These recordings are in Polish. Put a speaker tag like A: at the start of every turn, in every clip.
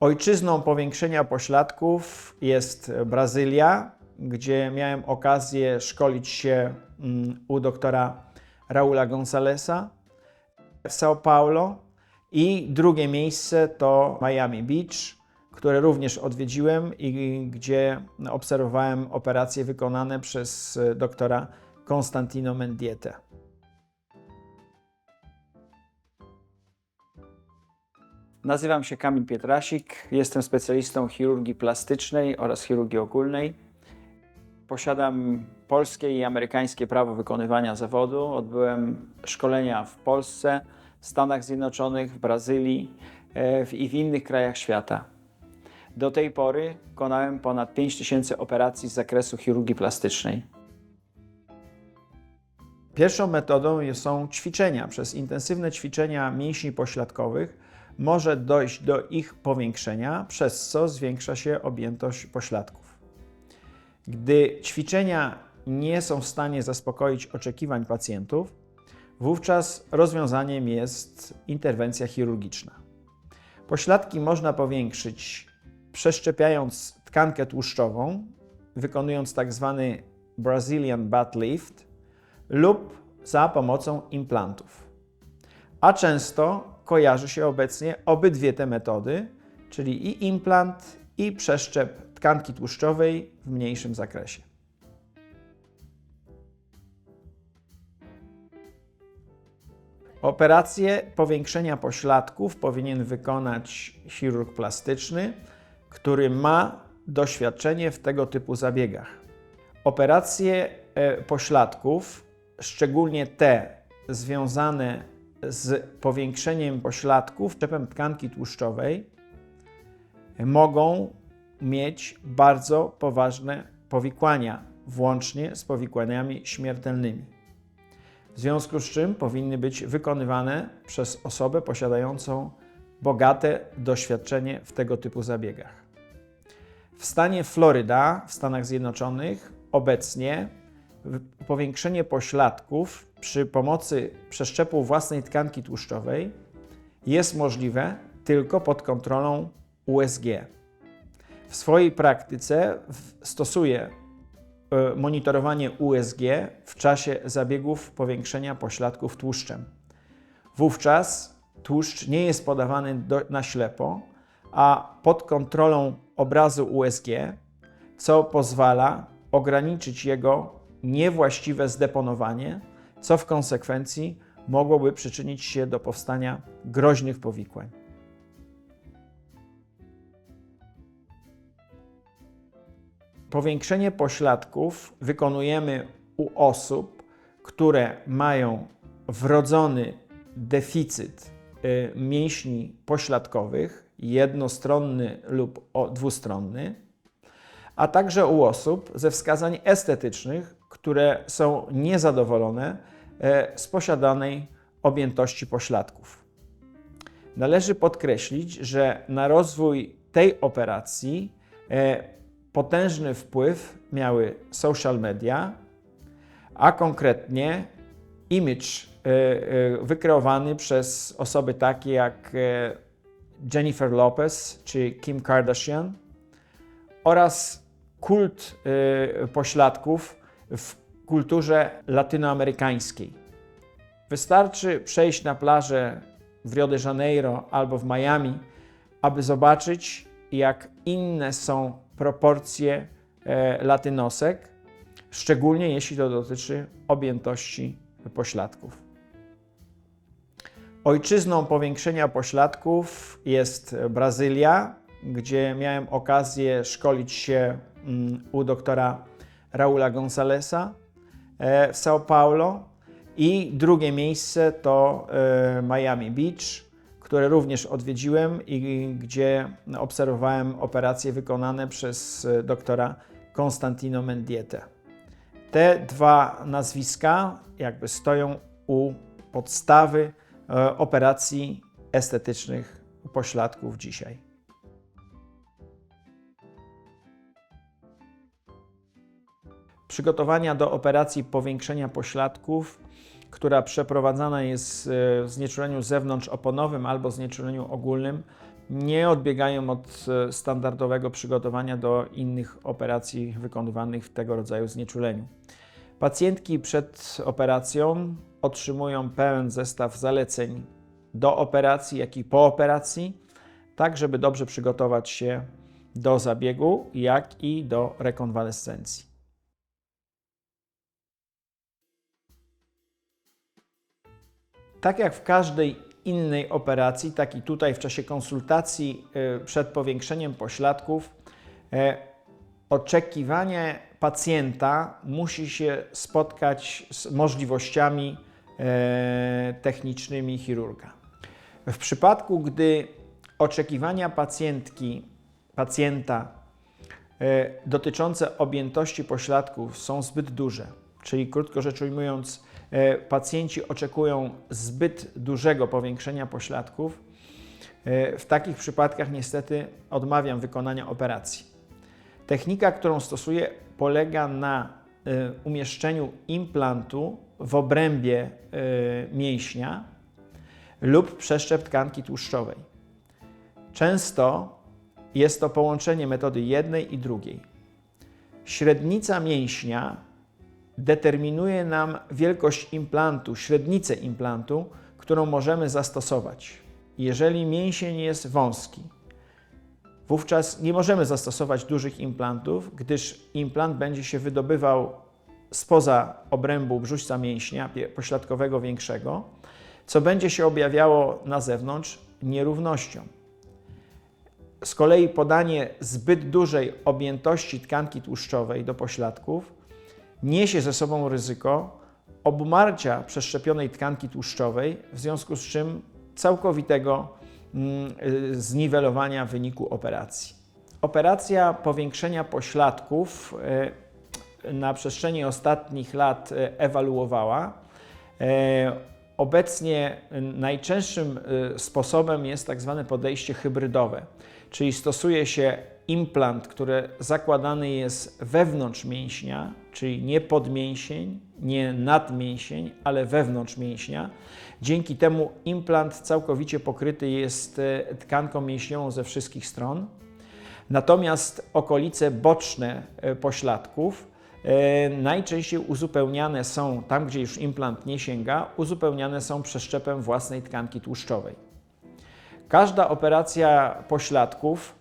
A: Ojczyzną powiększenia pośladków jest Brazylia, gdzie miałem okazję szkolić się mm, u doktora Raula Gonzalesa w São Paulo i drugie miejsce to Miami Beach, które również odwiedziłem i gdzie obserwowałem operacje wykonane przez doktora Konstantino Mendietę. Nazywam się Kamil Pietrasik, jestem specjalistą chirurgii plastycznej oraz chirurgii ogólnej. Posiadam polskie i amerykańskie prawo wykonywania zawodu. Odbyłem szkolenia w Polsce, w Stanach Zjednoczonych, w Brazylii e, i w innych krajach świata. Do tej pory wykonałem ponad 5000 operacji z zakresu chirurgii plastycznej. Pierwszą metodą są ćwiczenia. Przez intensywne ćwiczenia mięśni pośladkowych może dojść do ich powiększenia, przez co zwiększa się objętość pośladków. Gdy ćwiczenia nie są w stanie zaspokoić oczekiwań pacjentów, wówczas rozwiązaniem jest interwencja chirurgiczna. Pośladki można powiększyć przeszczepiając tkankę tłuszczową, wykonując tak zwany Brazilian butt lift lub za pomocą implantów. A często kojarzy się obecnie obydwie te metody, czyli i implant, i przeszczep tkanki tłuszczowej w mniejszym zakresie. Operację powiększenia pośladków powinien wykonać chirurg plastyczny, który ma doświadczenie w tego typu zabiegach. Operacje e, pośladków, szczególnie te związane z powiększeniem pośladków czepem tkanki tłuszczowej, mogą mieć bardzo poważne powikłania, włącznie z powikłaniami śmiertelnymi. W związku z czym powinny być wykonywane przez osobę posiadającą bogate doświadczenie w tego typu zabiegach. W stanie Floryda, w Stanach Zjednoczonych, obecnie powiększenie pośladków przy pomocy przeszczepu własnej tkanki tłuszczowej jest możliwe tylko pod kontrolą USG. W swojej praktyce stosuję e, monitorowanie USG w czasie zabiegów powiększenia pośladków tłuszczem. Wówczas tłuszcz nie jest podawany do, na ślepo, a pod kontrolą obrazu USG, co pozwala ograniczyć jego niewłaściwe zdeponowanie, co w konsekwencji mogłoby przyczynić się do powstania groźnych powikłań. Powiększenie pośladków wykonujemy u osób, które mają wrodzony deficyt y, mięśni pośladkowych, jednostronny lub dwustronny, a także u osób ze wskazań estetycznych, które są niezadowolone e, z posiadanej objętości pośladków. Należy podkreślić, że na rozwój tej operacji e, potężny wpływ miały social media, a konkretnie image e, wykreowany przez osoby takie jak Jennifer Lopez czy Kim Kardashian oraz kult pośladków w kulturze latynoamerykańskiej. Wystarczy przejść na plażę w Rio de Janeiro albo w Miami, aby zobaczyć, jak inne są proporcje e, latynosek, szczególnie jeśli to dotyczy objętości pośladków. Ojczyzną powiększenia pośladków jest Brazylia, gdzie miałem okazję szkolić się mm, u doktora Raula Gonzalesa e, w São Paulo i drugie miejsce to e, Miami Beach, które również odwiedziłem i gdzie obserwowałem operacje wykonane przez e, doktora Konstantino Mendietę. Te dwa nazwiska jakby stoją u podstawy operacji estetycznych pośladków dzisiaj. Przygotowania do operacji powiększenia pośladków, która przeprowadzana jest e, w znieczuleniu zewnątrzoponowym albo znieczuleniu ogólnym, nie odbiegają od e, standardowego przygotowania do innych operacji wykonywanych w tego rodzaju znieczuleniu. Pacjentki przed operacją otrzymują pełen zestaw zaleceń do operacji, jak i po operacji, tak żeby dobrze przygotować się do zabiegu, jak i do rekonwalescencji. Tak jak w każdej innej operacji, tak i tutaj w czasie konsultacji y, przed powiększeniem pośladków, e, oczekiwanie pacjenta musi się spotkać z możliwościami e, technicznymi chirurga. W przypadku, gdy oczekiwania pacjentki, pacjenta dotyczące objętości pośladków są zbyt duże, czyli krótko rzecz ujmując, pacjenci oczekują zbyt dużego powiększenia pośladków, e, w takich przypadkach niestety odmawiam wykonania operacji. Technika, którą stosuję, polega na umieszczeniu implantu w obrębie mięśnia lub przeszczep tkanki tłuszczowej. Często jest to połączenie metody jednej i drugiej. Średnica mięśnia determinuje nam wielkość implantu, średnicę implantu, którą możemy zastosować. Jeżeli mięsień jest wąski, wówczas nie możemy zastosować dużych implantów, gdyż implant będzie się wydobywał spoza obrębu brzuszca mięśnia pośladkowego większego, co będzie się objawiało na zewnątrz nierównością. Z kolei podanie zbyt dużej objętości tkanki tłuszczowej do pośladków niesie ze sobą ryzyko obumarcia przeszczepionej tkanki tłuszczowej, w związku z czym całkowitego mm, y, zniwelowania wyniku operacji. Operacja powiększenia pośladków y, na przestrzeni ostatnich lat y, ewaluowała. Obecnie najczęstszym sposobem jest tak zwane podejście hybrydowe czyli stosuje się implant, który zakładany jest wewnątrz mięśnia, czyli nie podmięsień, nie nadmięsień, ale wewnątrz mięśnia. Dzięki temu implant całkowicie pokryty jest e, tkanką mięśniową ze wszystkich stron. Natomiast okolice boczne e, pośladków e, najczęściej uzupełniane są, tam gdzie już implant nie sięga, uzupełniane są przeszczepem własnej tkanki tłuszczowej. Każda operacja pośladków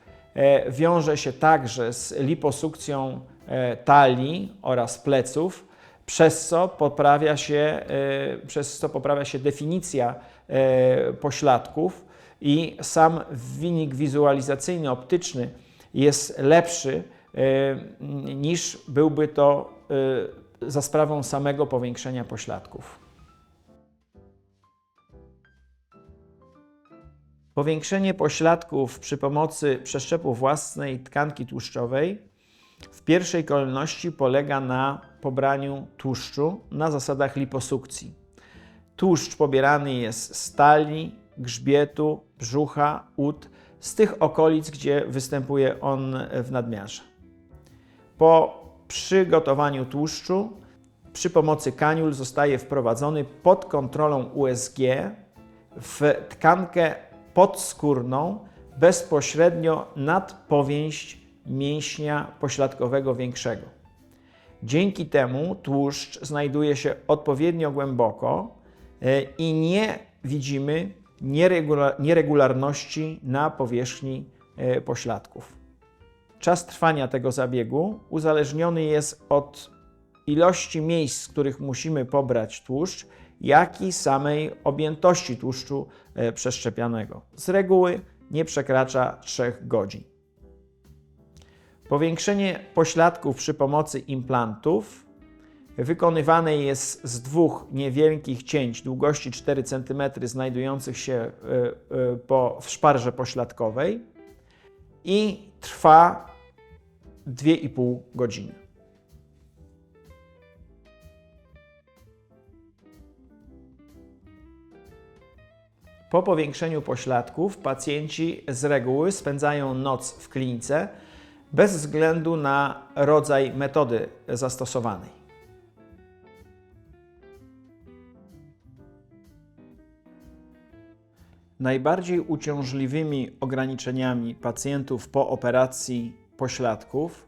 A: wiąże się także z liposukcją e, talii oraz pleców, przez co poprawia się, e, przez co poprawia się definicja pośladków i sam wynik wizualizacyjny, optyczny jest lepszy niż byłby to za sprawą samego powiększenia pośladków. Powiększenie pośladków przy pomocy przeszczepu własnej tkanki tłuszczowej w pierwszej kolejności polega na pobraniu tłuszczu na zasadach liposukcji. Tłuszcz pobierany jest z tali, grzbietu, brzucha, ud, z tych okolic, gdzie występuje on w nadmiarze. Po przygotowaniu tłuszczu przy pomocy kaniul zostaje wprowadzony pod kontrolą USG w tkankę podskórną bezpośrednio nad powięź mięśnia pośladkowego większego. Dzięki temu tłuszcz znajduje się odpowiednio głęboko e, i nie widzimy nieregularności na powierzchni e, pośladków. Czas trwania tego zabiegu uzależniony jest od ilości miejsc, z których musimy pobrać tłuszcz jak i samej objętości tłuszczu e, przeszczepianego. Z reguły nie przekracza 3 godzin. Powiększenie pośladków przy pomocy implantów wykonywane jest z dwóch niewielkich cięć długości 4 cm znajdujących się e, e, w szparze pośladkowej i trwa 2,5 godziny. Po powiększeniu pośladków pacjenci z reguły spędzają noc w klinice bez względu na rodzaj metody zastosowanej. Najbardziej uciążliwymi ograniczeniami pacjentów po operacji pośladków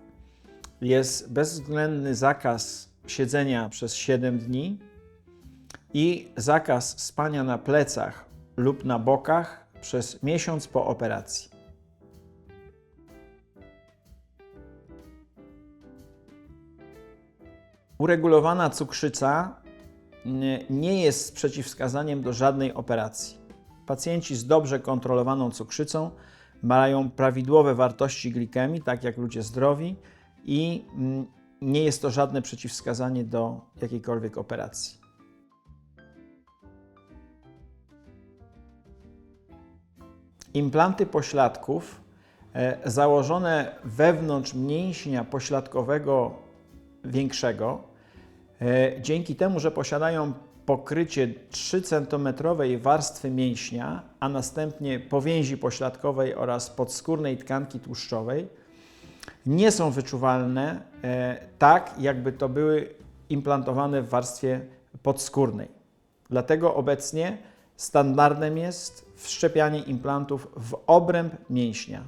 A: jest bezwzględny zakaz siedzenia przez 7 dni i zakaz spania na plecach lub na bokach przez miesiąc po operacji. Uregulowana cukrzyca nie- nie jest przeciwwskazaniem do żadnej operacji. Pacjenci z dobrze kontrolowaną cukrzycą mają prawidłowe wartości glikemii, tak jak ludzie zdrowi, i mm, nie jest to żadne przeciwwskazanie do jakiejkolwiek operacji. Implanty pośladków e, założone wewnątrz mięśnia pośladkowego większego, e, dzięki temu, że posiadają pokrycie 3 cm warstwy mięśnia, a następnie powięzi pośladkowej oraz podskórnej tkanki tłuszczowej, nie są wyczuwalne e, tak, jakby to były implantowane w warstwie podskórnej. Dlatego obecnie standardem jest wszczepianie implantów w obręb mięśnia.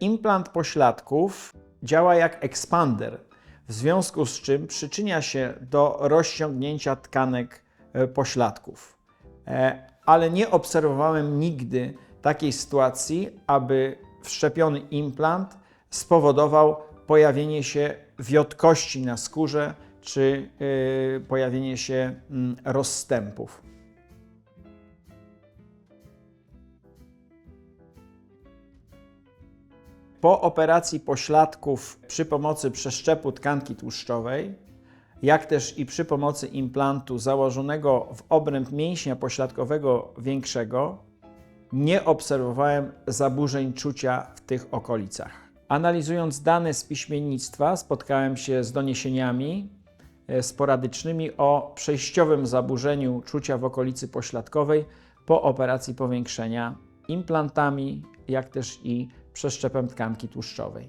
A: Implant pośladków działa jak ekspander, w związku z czym przyczynia się do rozciągnięcia tkanek e, pośladków. E, Ale nie obserwowałem nigdy takiej sytuacji, aby wszczepiony implant spowodował pojawienie się wiotkości na skórze czy e, pojawienie się mm, rozstępów. Po operacji pośladków przy pomocy przeszczepu tkanki tłuszczowej, jak też i przy pomocy implantu założonego w obręb mięśnia pośladkowego większego, nie obserwowałem zaburzeń czucia w tych okolicach. Analizując dane z piśmiennictwa, spotkałem się z doniesieniami sporadycznymi o przejściowym zaburzeniu czucia w okolicy pośladkowej po operacji powiększenia implantami, jak też i przeszczepem tkanki tłuszczowej.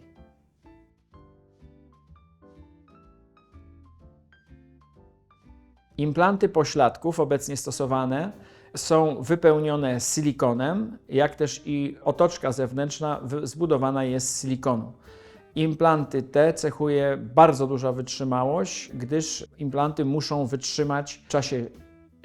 A: Implanty pośladków obecnie stosowane są wypełnione silikonem, jak też i otoczka zewnętrzna zbudowana jest z silikonu. Implanty te cechuje bardzo duża wytrzymałość, gdyż implanty muszą wytrzymać w czasie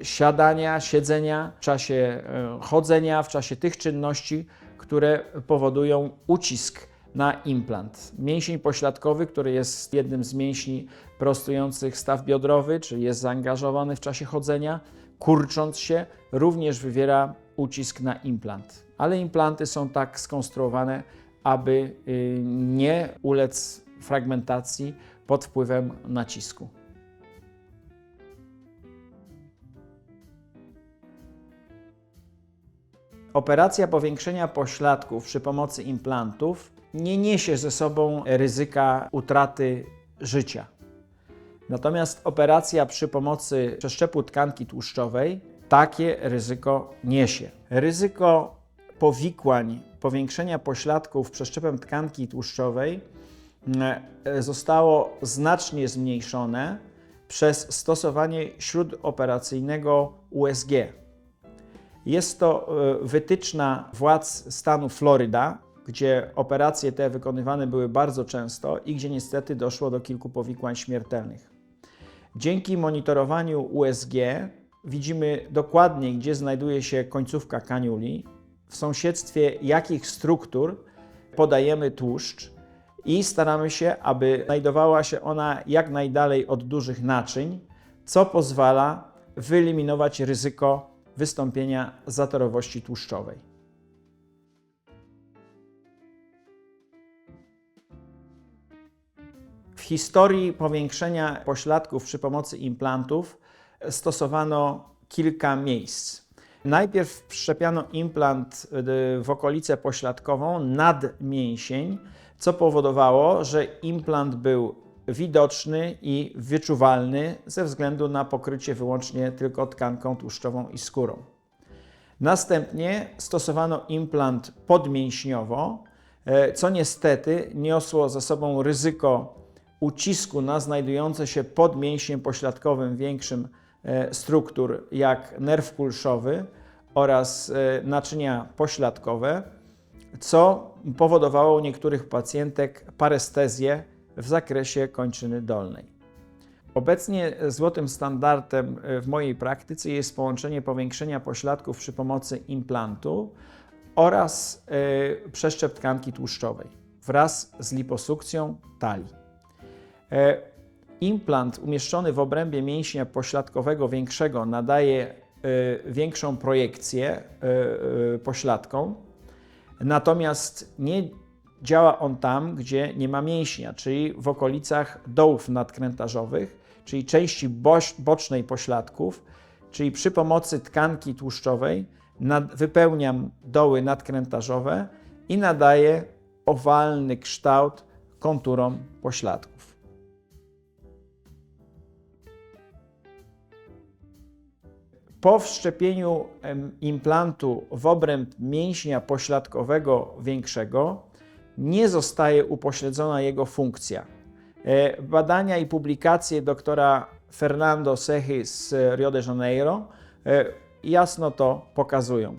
A: siadania, siedzenia, w czasie e, chodzenia, w czasie tych czynności, które powodują ucisk na implant. Mięsień pośladkowy, który jest jednym z mięśni prostujących staw biodrowy, czyli jest zaangażowany w czasie chodzenia, kurcząc się, również wywiera ucisk na implant. Ale implanty są tak skonstruowane, aby y, nie ulec fragmentacji pod wpływem nacisku. Operacja powiększenia pośladków przy pomocy implantów nie niesie ze sobą ryzyka utraty życia. Natomiast operacja przy pomocy przeszczepu tkanki tłuszczowej takie ryzyko niesie. Ryzyko powikłań powiększenia pośladków przeszczepem tkanki tłuszczowej e, zostało znacznie zmniejszone przez stosowanie śródoperacyjnego USG. Jest to e, wytyczna władz stanu Floryda, gdzie operacje te wykonywane były bardzo często i gdzie niestety doszło do kilku powikłań śmiertelnych. Dzięki monitorowaniu USG widzimy dokładnie, gdzie znajduje się końcówka kaniuli, w sąsiedztwie jakich struktur podajemy tłuszcz i staramy się, aby znajdowała się ona jak najdalej od dużych naczyń, co pozwala wyeliminować ryzyko wystąpienia zatorowości tłuszczowej. W historii powiększenia pośladków przy pomocy implantów stosowano kilka miejsc. Najpierw wszczepiano implant y, w okolicę pośladkową nad mięsień, co powodowało, że implant był widoczny i wyczuwalny ze względu na pokrycie wyłącznie tylko tkanką tłuszczową i skórą. Następnie stosowano implant podmięśniowo, e, co niestety niosło ze sobą ryzyko ucisku na znajdujące się pod mięśniem pośladkowym większym struktur, jak nerw kulszowy oraz e, naczynia pośladkowe, co powodowało u niektórych pacjentek parestezję w zakresie kończyny dolnej. Obecnie złotym standardem e, w mojej praktyce jest połączenie powiększenia pośladków przy pomocy implantu oraz e, przeszczep tkanki tłuszczowej wraz z liposukcją talii. Implant umieszczony w obrębie mięśnia pośladkowego większego nadaje e, większą projekcję e, e, pośladką, natomiast nie działa on tam, gdzie nie ma mięśnia, czyli w okolicach dołów nadkrętarzowych, czyli części bocznej pośladków, czyli przy pomocy tkanki tłuszczowej wypełniam doły nadkrętarzowe i nadaję owalny kształt konturom pośladków. Po wszczepieniu implantu w obręb mięśnia pośladkowego większego nie zostaje upośledzona jego funkcja. E, Badania i publikacje doktora Fernando Sechy z Rio de Janeiro e, jasno to pokazują.